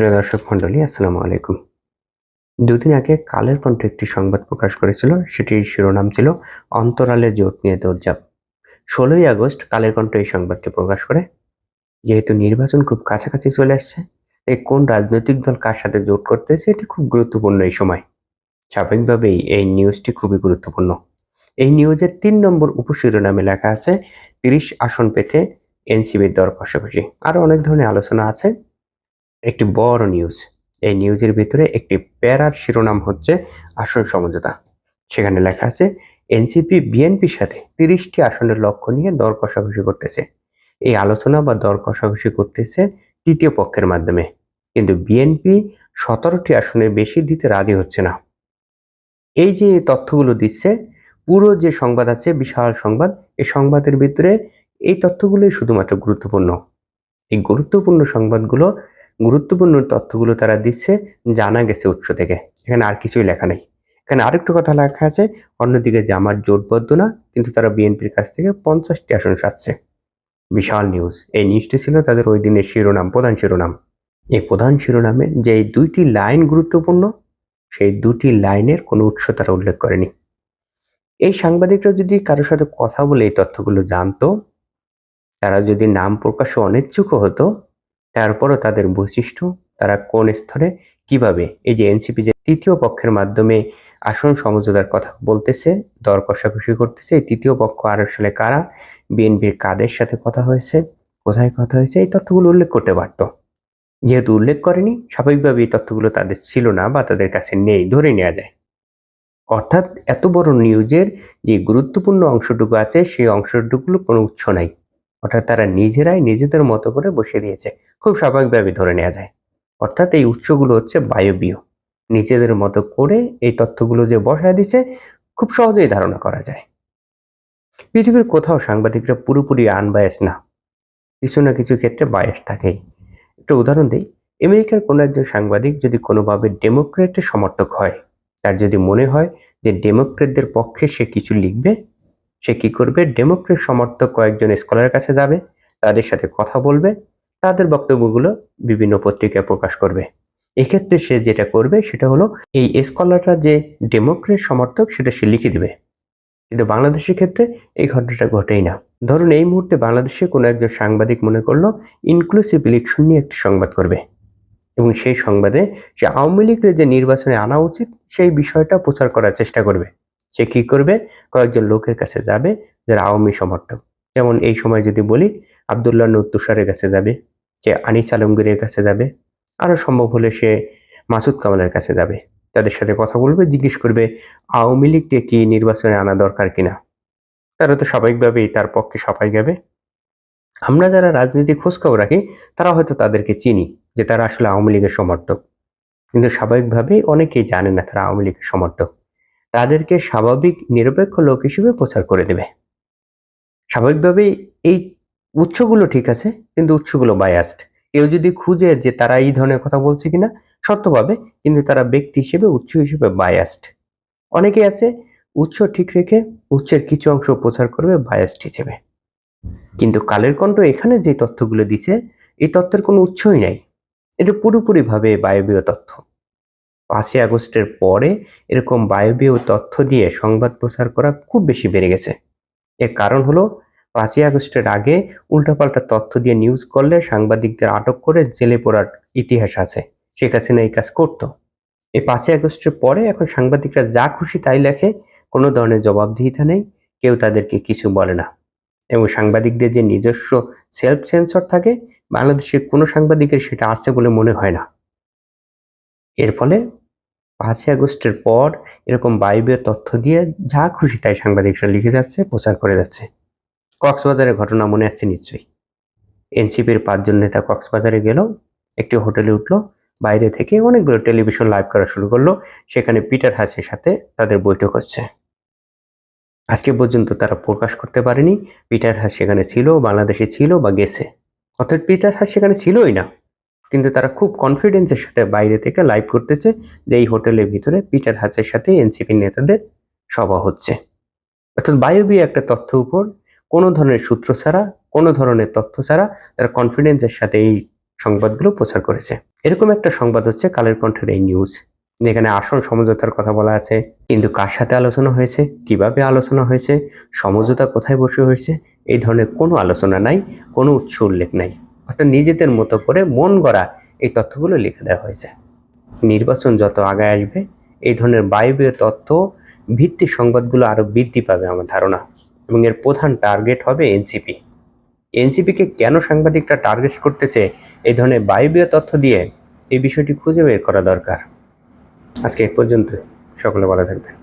প্রিয় দর্শক মন্ডলী আসসালামু আলাইকুম। দুদিন আগে কালের কণ্ঠে একটি সংবাদ প্রকাশ করেছিল, সেটির শিরোনাম ছিল অন্তরালে জোট নিয়ে দৌড়ঝাঁপ। ষোলোই আগস্ট কালের কণ্ঠ এই সংবাদটি প্রকাশ করে। যেহেতু নির্বাচন খুব কাছাকাছি চলে আসছে, তাই কোন রাজনৈতিক দল কার সাথে জোট করতেছে এটি খুব গুরুত্বপূর্ণ এই সময়। স্বাভাবিকভাবেই এই নিউজটি খুবই গুরুত্বপূর্ণ। এই নিউজের তিন নম্বর উপশিরোনামে লেখা আছে, তিরিশ আসন পেতে এনসিবির দর কষাকষি। আরও অনেক ধরনের আলোচনা আছে। একটি বড় নিউজ এই নিউজের ভিতরে একটি প্যারার শিরোনাম হচ্ছে আসন সমঝোতা। সেখানে লেখা আছে, এনসিপি বিএনপির সাথে তিরিশটি আসনের লক্ষ্য নিয়ে দর কষাকষি করতেছে। এই আলোচনা বা দর কষাকষি করতেছে তৃতীয় পক্ষের মাধ্যমে। কিন্তু বিএনপি সতেরোটি আসনের বেশি দিতে রাজি হচ্ছে না। এই যে তথ্যগুলো দিচ্ছে, পুরো যে সংবাদ আছে, বিশাল সংবাদ, এই সংবাদের ভিতরে এই তথ্যগুলোই শুধুমাত্র গুরুত্বপূর্ণ। এই গুরুত্বপূর্ণ সংবাদগুলো গুরুত্বপূর্ণ তথ্যগুলো তারা দিচ্ছে, জানা গেছে উৎস থেকে। এখানে আর কিছুই লেখা নেই। এখানে আরেকটু কথা লেখা আছে, অন্যদিকে জামার জোটবদ্ধ না, কিন্তু তারা বিএনপির কাছ থেকে পঞ্চাশটি আসন সাজছে বিশাল নিউজ। এই নিউজটি ছিল তাদের ওই দিনের শিরোনাম, প্রধান শিরোনাম। এই প্রধান শিরোনামে যে দুইটি লাইন গুরুত্বপূর্ণ, সেই দুটি লাইনের কোনো উৎস তারা উল্লেখ করেনি। এই সাংবাদিকরা যদি কারোর সাথে কথা বলে এই তথ্যগুলো জানতো, তারা যদি নাম প্রকাশে অনিচ্ছুক হতো তারপরও তাদের বৈশিষ্ট্য তারা কোন স্তরে কীভাবে এই যে এনসিপি যে তৃতীয় পক্ষের মাধ্যমে আসন সমঝোতার কথা বলতেছে, দর কষাকষি করতেছে, এই তৃতীয় পক্ষ আর আসলে কারা? বিএনপির কাদের সাথে কথা হয়েছে? কোথায় কথা হয়েছে? এই তথ্যগুলো উল্লেখ করতে পারতো। যেহেতু উল্লেখ করেনি স্বাভাবিকভাবে এই তথ্যগুলো তাদের ছিল না বা তাদের কাছে নেই, ধরে নেওয়া যায়। অর্থাৎ এত বড় নিউজের যে গুরুত্বপূর্ণ অংশটুকু আছে, সেই অংশটুকুর কোনো উৎস নাই। অর্থাৎ তারা নিজেরাই নিজেদের মতো করে বসে দিয়েছে। খুব স্বাভাবিকভাবে ধরে নেওয়া যায়। অর্থাৎ এই উৎসগুলো হচ্ছে বায়বীয়। নিজেদের মতো করে এই তথ্যগুলো যে বসায় দিছে খুব সহজেই ধারণা করা যায়। পৃথিবীর কোথাও সাংবাদিকরা পুরোপুরি আনবায়াস না। কিছু না কিছু ক্ষেত্রে বায়াস থাকেই। একটা উদাহরণ দিই। আমেরিকার কোনো একজন সাংবাদিক যদি কোনোভাবে ডেমোক্রেটের সমর্থক হয়, তার যদি মনে হয় যে ডেমোক্রেটদের পক্ষে সে কিছু লিখবে সে কি করবে? ডেমোক্রেট সমর্থক কয়েকজন স্কলারের কাছে যাবে, তাদের সাথে কথা বলবে, তাদের বক্তব্যগুলো বিভিন্ন পত্রিকায় প্রকাশ করবে। এক্ষেত্রে সে যেটা করবে সেটা হলো, এই স্কলাররা যে ডেমোক্রেট সমর্থক সেটা সে লিখে দিবে। কিন্তু বাংলাদেশের ক্ষেত্রে এই ঘটনাটা ঘটেই না। ধরুন এই মুহূর্তে বাংলাদেশে কোনো একজন সাংবাদিক মনে করল ইনক্লুসিভ ইলেকশন নিয়ে একটি সংবাদ করবে। এবং সেই সংবাদে সে আওয়ামী লীগের যে নির্বাচনে আনা উচিত, সেই বিষয়টা প্রচার করার চেষ্টা করবে। সে কি করবে? কয়েকজন লোকের কাছে যাবে, যারা আওয়ামী সমর্থক। যেমন এই সময় যদি বলি, আবদুল্লাহ তুষারের কাছে যাবে, সে আনিস আলমগীরের কাছে যাবে আরও সম্ভব হলে সে মাসুদ কামালের কাছে যাবে। তাদের সাথে কথা বলবে, জিজ্ঞেস করবে, আওয়ামী লীগকে কি নির্বাচনে আনা দরকার কিনা? তারা তো স্বাভাবিকভাবেই তার পক্ষে সবাই যাবে আমরা যারা রাজনীতি খোঁজখবর রাখি, তারা হয়তো তাদেরকে চিনি, যে তারা আসলে আওয়ামী লীগের সমর্থক। কিন্তু স্বাভাবিকভাবেই অনেকেই জানে না তারা আওয়ামী লীগের সমর্থক। তাদেরকে স্বাভাবিক নিরপেক্ষ লোক হিসেবে প্রচার করে দেবে। স্বাভাবিকভাবেই এই উৎসগুলো ঠিক আছে, কিন্তু উৎসগুলো বায়াস্ট কেউ যদি খুঁজে যে তারা এই ধরনের কথা বলছে কিনা সত্য পাবে, কিন্তু তারা ব্যক্তি হিসেবে, উৎস হিসেবে বায়াস্ট অনেকে আছে, উৎস ঠিক রেখে উৎসের কিছু অংশ প্রচার করবে বায়াস্ট হিসেবে। কিন্তু কালের কণ্ঠ এখানে যে তথ্যগুলো দিছে, এই তথ্যের কোনো উৎসই নাই। এটা পুরোপুরিভাবে বায়বীয় তথ্য। পাঁচই আগস্টের পরে এরকম বায়বীয় তথ্য দিয়ে সংবাদ প্রচার করা খুব বেশি বেড়ে গেছে। এর কারণ হলো, পাঁচই আগস্টের আগে উল্টাপাল্টা তথ্য দিয়ে নিউজ করলে সাংবাদিকদের আটক করে জেলে পড়ার ইতিহাস আছে। শেখ হাসিনা এই কাজ করতো। এই পাঁচই আগস্টের পরে এখন সাংবাদিকরা যা খুশি তাই লেখে, কোনো ধরনের জবাবদিহিতা নেই, কেউ তাদেরকে কিছু বলে না। এবং সাংবাদিকদের যে নিজস্ব সেলফ সেন্সর থাকে, বাংলাদেশের কোনো সাংবাদিকের সেটা আছে বলে মনে হয় না। এর ফলে পাঁচই আগস্টের পর এরকম বায়বীয় তথ্য দিয়ে যা খুশি তাই সাংবাদিকরা লিখে যাচ্ছে, প্রচার করে যাচ্ছে। কক্সবাজারের ঘটনা মনে আছে নিশ্চয়ই। এনসিপির পাঁচজন নেতা কক্সবাজারে গেল, একটি হোটেলে উঠল, বাইরে থেকে অনেকগুলো টেলিভিশন লাইভ করা শুরু করল, সেখানে পিটার হাসের সাথে তাদের বৈঠক হচ্ছে। আজকে পর্যন্ত তারা প্রকাশ করতে পারেনি, পিটার হাস সেখানে ছিল, বাংলাদেশে ছিল বা গেছে। অর্থাৎ পিটার হাস সেখানে ছিলই না। কিন্তু তারা খুব কনফিডেন্সের সাথে বাইরে থেকে লাইভ করতেছে যে এই হোটেলের ভিতরে পিটার হাসের সাথে এনসিপি নেতাদের সভা হচ্ছে। অর্থাৎ বায়বীয় একটা তথ্য উপর কোনো ধরনের সূত্র ছাড়া, কোনো ধরনের তথ্য ছাড়া তারা কনফিডেন্সের সাথে এই সংবাদগুলো প্রচার করেছে। এরকম একটা সংবাদ হচ্ছে কালের কণ্ঠের এই নিউজ যেখানে আসল সমঝোতার কথা বলা আছে, কিন্তু কার সাথে আলোচনা হয়েছে, কীভাবে আলোচনা হয়েছে, সমঝোতা কোথায় বসে হয়েছে, এই ধরনের কোনো আলোচনা নাই, কোনো উৎস উল্লেখ নাই। অর্থাৎ নিজেদের মতো করে মন গড়া এই তথ্যগুলো লিখে দেওয়া হয়েছে। নির্বাচন যত আগায় আসবে, এই ধরনের বায়বীয় তথ্য ভিত্তিক সংবাদগুলো আরও বৃদ্ধি পাবে আমার ধারণা। এবং এর প্রধান টার্গেট হবে এনসিপি। এনসিপিকে কেন সাংবাদিকরা টার্গেট করতেছে এই ধরনের বায়বীয় তথ্য দিয়ে, এই বিষয়টি খুঁজে বের করা দরকার। আজকে এ পর্যন্ত সকলে ভালো থাকবেন।